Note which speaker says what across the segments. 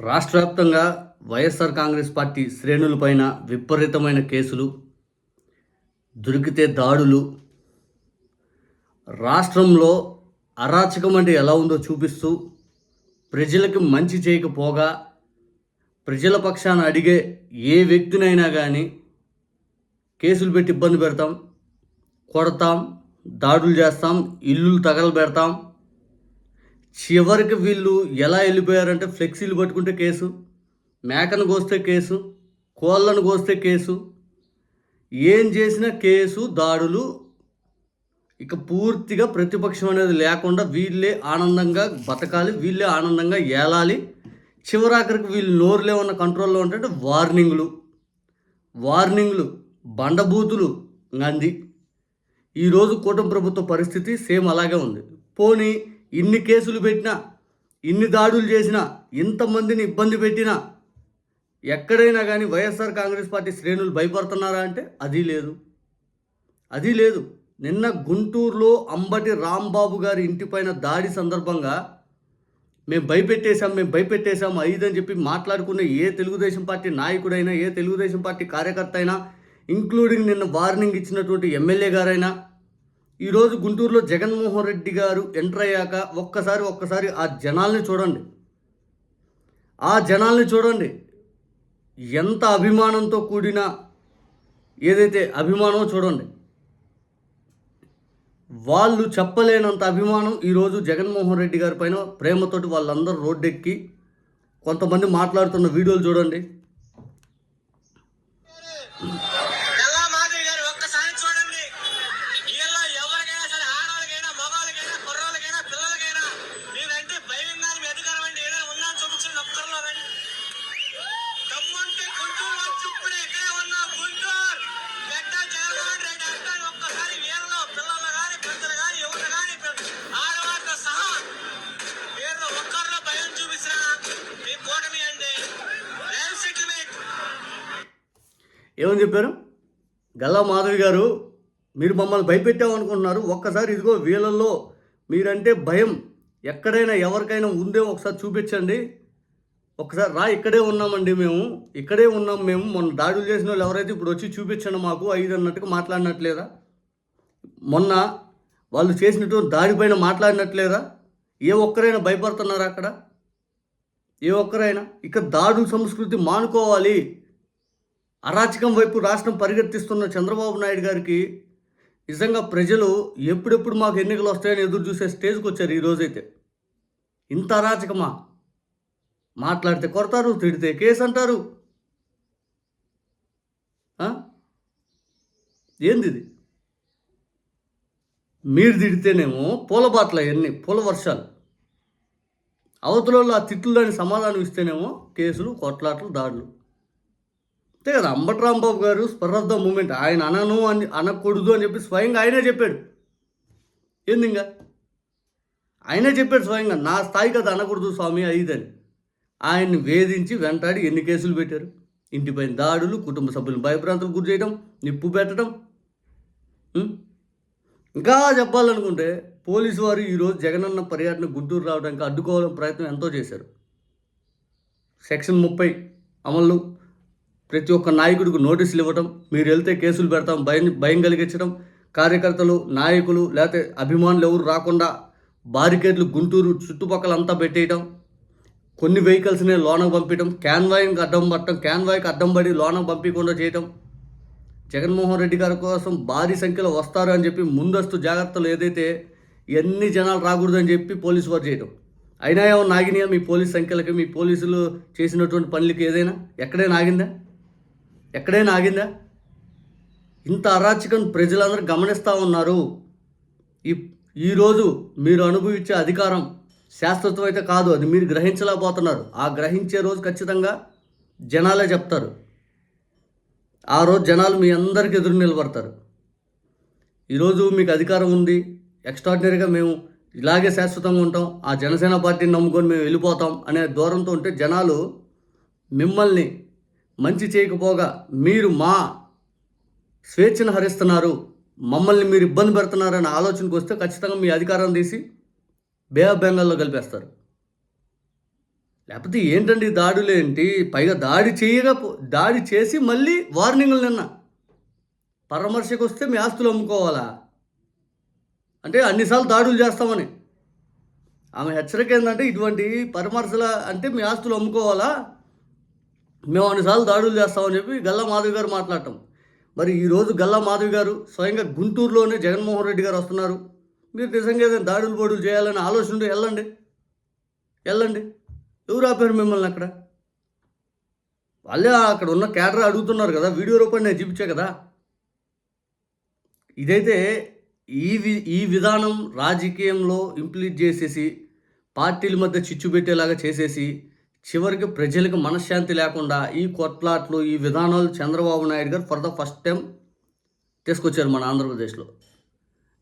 Speaker 1: రాష్ట్ర వ్యాప్తంగా వైఎస్ఆర్ కాంగ్రెస్ పార్టీ శ్రేణులపైన విపరీతమైన కేసులు దొరికితే దాడులు. రాష్ట్రంలో అరాచకం అంటే ఎలా ఉందో చూపిస్తూ ప్రజలకు మంచి చేయకపోగా ప్రజల పక్షాన అడిగే ఏ వ్యక్తినైనా కానీ కేసులు పెట్టి ఇబ్బంది పెడతాం కొడతాం దాడులు చేస్తాం ఇల్లులు తగలబెడతాం. చివరికి వీళ్ళు ఎలా వెళ్ళిపోయారంటే ఫ్లెక్సీలు పట్టుకుంటే కేసు మేకను కోస్తే కేసు కోళ్ళను కోస్తే కేసు. ఏం చేసినా కేసు దాడులు ఇక పూర్తిగా ప్రతిపక్షం అనేది లేకుండా వీళ్ళే ఆనందంగా బతకాలి వీళ్ళే ఆనందంగా ఏలాలి. చివరాఖరికి వీళ్ళు నోరులే ఉన్న కంట్రోల్లో ఉంటే వార్నింగ్లు వార్నింగ్లు బండబూతులు అంది. ఈరోజు కూటమి ప్రభుత్వ పరిస్థితి సేమ్ అలాగే ఉంది. పోనీ ఇన్ని కేసులు పెట్టినా ఇన్ని దాడులు చేసినా ఇంతమందిని ఇబ్బంది పెట్టినా ఎక్కడైనా కానీ వైఎస్ఆర్ కాంగ్రెస్ పార్టీ శ్రేణులు భయపడుతున్నారా అంటే అది లేదు. అది లేదు. నిన్న గుంటూరులో అంబటి రాంబాబు గారి ఇంటిపైన దాడి సందర్భంగా మేము భయపెట్టేశాం మేము భయపెట్టేశాం ఐదు అని చెప్పి మాట్లాడుకునే ఏ తెలుగుదేశం పార్టీ నాయకుడైనా ఏ తెలుగుదేశం పార్టీ కార్యకర్త అయినా ఇంక్లూడింగ్ నిన్న వార్నింగ్ ఇచ్చినటువంటి ఎమ్మెల్యే గారైనా ఈరోజు గుంటూరులో జగన్మోహన్ రెడ్డి గారు ఎంటర్ అయ్యాక ఒక్కసారి ఒక్కసారి ఆ జనాల్ని చూడండి. ఆ జనాల్ని చూడండి. ఎంత అభిమానంతో కూడిన ఏదైతే అభిమానమో చూడండి. వాళ్ళు చెప్పలేనంత అభిమానం ఈరోజు జగన్మోహన్ రెడ్డి గారి పైన ప్రేమతోటి వాళ్ళందరూ రోడ్డెక్కి కొంతమంది మాట్లాడుతున్న వీడియోలు చూడండి. ఏమని చెప్పారు? గల్లా మాధవి గారు మీరు మమ్మల్ని భయపెట్టామనుకుంటున్నారు ఒక్కసారి ఇదిగో వీళ్ళల్లో మీరంటే భయం. ఎక్కడైనా ఎవరికైనా ఉందే ఒకసారి చూపించండి. ఒకసారి రా ఇక్కడే ఉన్నామండి మేము. ఇక్కడే ఉన్నాం మేము. మొన్న దాడులు చేసిన వాళ్ళు ఎవరైతే ఇప్పుడు వచ్చి చూపించండి మాకు ఐదు అన్నట్టుగా మాట్లాడినట్లేదా? మొన్న వాళ్ళు చేసినటువంటి దాడిపైన మాట్లాడినట్లేదా? ఏ ఒక్కరైనా భయపడుతున్నారా అక్కడ? ఏ ఒక్కరైనా? ఇక దాడు సంస్కృతి మానుకోవాలి. అరాచకం వైపు రాష్ట్రం పరిగెత్తిస్తున్న చంద్రబాబు నాయుడు గారికి నిజంగా ప్రజలు ఎప్పుడెప్పుడు మాకు ఎన్నికలు వస్తాయని ఎదురు చూసే స్టేజ్కి వచ్చారు ఈరోజైతే ఇంత అరాచకమా? మాట్లాడితే కొడతారు తిడితే కేసు అంటారు. ఏంది ఇది మీరు తిడితేనేమో పూల బాటలు అవన్నీ పూల వర్షాలు. అవతలలో ఆ తిట్లుదని సమాధానం ఇస్తేనేమో కేసులు కొట్లాటలు దాడులు. అంతే కదా. అంబటి రాంబాబు గారు స్పర్ ఆఫ్ ద మూమెంట్. ఆయన అనను అని అనకూడదు అని చెప్పి స్వయంగా ఆయనే చెప్పాడు. ఏంది ఇంకా? ఆయనే చెప్పాడు స్వయంగా నా స్థాయి కదా అనకూడదు స్వామి అయిదని ఆయన్ని వేధించి వెంటాడి ఎన్ని కేసులు పెట్టారు? ఇంటిపైన దాడులు కుటుంబ సభ్యులను భయభ్రాంతులకు గురి చేయడం నిప్పు పెట్టడం. ఇంకా చెప్పాలనుకుంటే పోలీసు వారు ఈరోజు జగనన్న పర్యటన గుంటూరు రావడానికి అడ్డుకోవాలని ప్రయత్నం ఎంతో చేశారు. సెక్షన్ ముప్పై అమలు. ప్రతి ఒక్క నాయకుడికి నోటీసులు ఇవ్వటం మీరు వెళ్తే కేసులు పెడతాం భయం భయం కలిగించడం కార్యకర్తలు నాయకులు లేకపోతే అభిమానులు ఎవరు రాకుండా బారికేడ్లు గుంటూరు చుట్టుపక్కల అంతా పెట్టేయటం కొన్ని వెహికల్స్ని లోనకు పంపించడం క్యాన్వాయింగ్కి అడ్డం పట్టడం క్యాన్వాయ్కి అడ్డం పడి లోనకు పంపించకుండా చేయటం. జగన్మోహన్ రెడ్డి గారి కోసం భారీ సంఖ్యలో వస్తారు అని చెప్పి ముందస్తు జాగ్రత్తలు ఏదైతే ఎన్ని జనాలు రాకూడదని చెప్పి పోలీసు వారు చేయడం అయినా ఏమో నాగినాయా మీ పోలీస్ సంఖ్యలకి మీ పోలీసులు చేసినటువంటి పనులకి ఏదైనా ఎక్కడైనా నాగిందా ఎక్కడైనా ఆగిందా? ఇంత అరాచకం ప్రజలందరూ గమనిస్తూ ఉన్నారు. ఈ ఈరోజు మీరు అనుభవించే అధికారం శాశ్వతం అయితే కాదు అది మీరు గ్రహించలేకపోతున్నారు. ఆ గ్రహించే రోజు ఖచ్చితంగా జనాలే చెప్తారు. ఆ రోజు జనాలు మీ అందరికి ఎదురు నిలబడతారు. ఈరోజు మీకు అధికారం ఉంది ఎక్స్ట్రాడినరీగా మేము ఇలాగే శాశ్వతంగా ఉంటాం ఆ జనసేన పార్టీని నమ్ముకొని మేము వెళ్ళిపోతాం అనే దూరంతో ఉంటే జనాలు మిమ్మల్ని మంచి చేయకపోగా మీరు మా స్వేచ్ఛను హరిస్తున్నారు. మమ్మల్ని మీరు ఇబ్బంది పెడుతున్నారనే ఆలోచనకు వస్తే ఖచ్చితంగా మీ అధికారం తీసి బే ఆఫ్ బెంగాల్లో కలిపేస్తారు. లేకపోతే ఏంటండి దాడులు ఏంటి? పైగా దాడి చేయగా దాడి చేసి మళ్ళీ వార్నింగ్లు నిన్న. పరామర్శకు వస్తే మీ ఆస్తులు అమ్ముకోవాలా? అంటే అన్నిసార్లు దాడులు చేస్తామని. ఆమె హెచ్చరిక ఏంటంటే ఇటువంటి పరామర్శల అంటే మీ ఆస్తులు అమ్ముకోవాలా? మేము అన్నిసార్లు దాడులు చేస్తామని చెప్పి గల్లా మాధవి గారు మాట్లాడటం. మరి ఈరోజు గల్లా మాధవి గారు స్వయంగా గుంటూరులోనే జగన్మోహన్ రెడ్డి గారు వస్తున్నారు. మీరు నిజంగా ఏదైనా దాడులు బోడులు చేయాలని ఆలోచన ఉంటే వెళ్ళండి. వెళ్ళండి. ఎవరు ఆపారు మిమ్మల్ని అక్కడ? వాళ్ళే అక్కడ ఉన్న క్యాడర్ అడుగుతున్నారు కదా వీడియో రూపాయలు నేను చూపించా కదా. ఇదైతే ఈ వి ఈ విధానం రాజకీయంలో ఇంప్లీట్ చేసేసి పార్టీల మధ్య చిచ్చు పెట్టేలాగా చేసేసి చివరికి ప్రజలకు మనశ్శాంతి లేకుండా ఈ కొట్లాట్లు ఈ విధానాలు చంద్రబాబు నాయుడు గారు ఫర్ ద ఫస్ట్ టైం తీసుకొచ్చారు మన ఆంధ్రప్రదేశ్లో.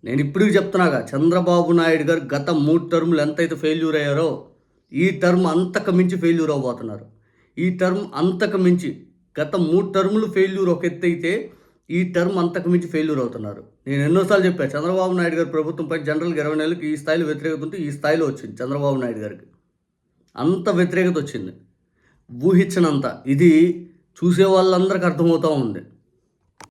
Speaker 1: నేను ఇప్పటికి చెప్తున్నాగా చంద్రబాబు నాయుడు గారు గత మూడు టర్ములు ఎంతైతే ఫెయిల్యూర్ అయ్యారో ఈ టర్మ్ అంతకు మించి ఫెయిల్యూర్ అవ్వబోతున్నారు. ఈ టర్మ్ అంతకు మించి గత మూడు టర్ములు ఫెయిల్యూర్ ఒక ఎత్తు అయితే ఈ టర్మ్ అంతకు మించి ఫెయిల్యూర్ అవుతున్నారు. నేను ఎన్నోసార్లు చెప్పాను చంద్రబాబు నాయుడు గారు ప్రభుత్వంపై జనరల్గా ఇరవై నెలలకు ఈ స్థాయిలో వ్యతిరేకత ఉంటే ఈ స్థాయిలో వచ్చింది చంద్రబాబు నాయుడు గారికి. అంత వ్యతిరేకత వచ్చింది. ఊహించినంత. ఇది చూసే వాళ్ళందరికీ అర్థమవుతూ ఉంది.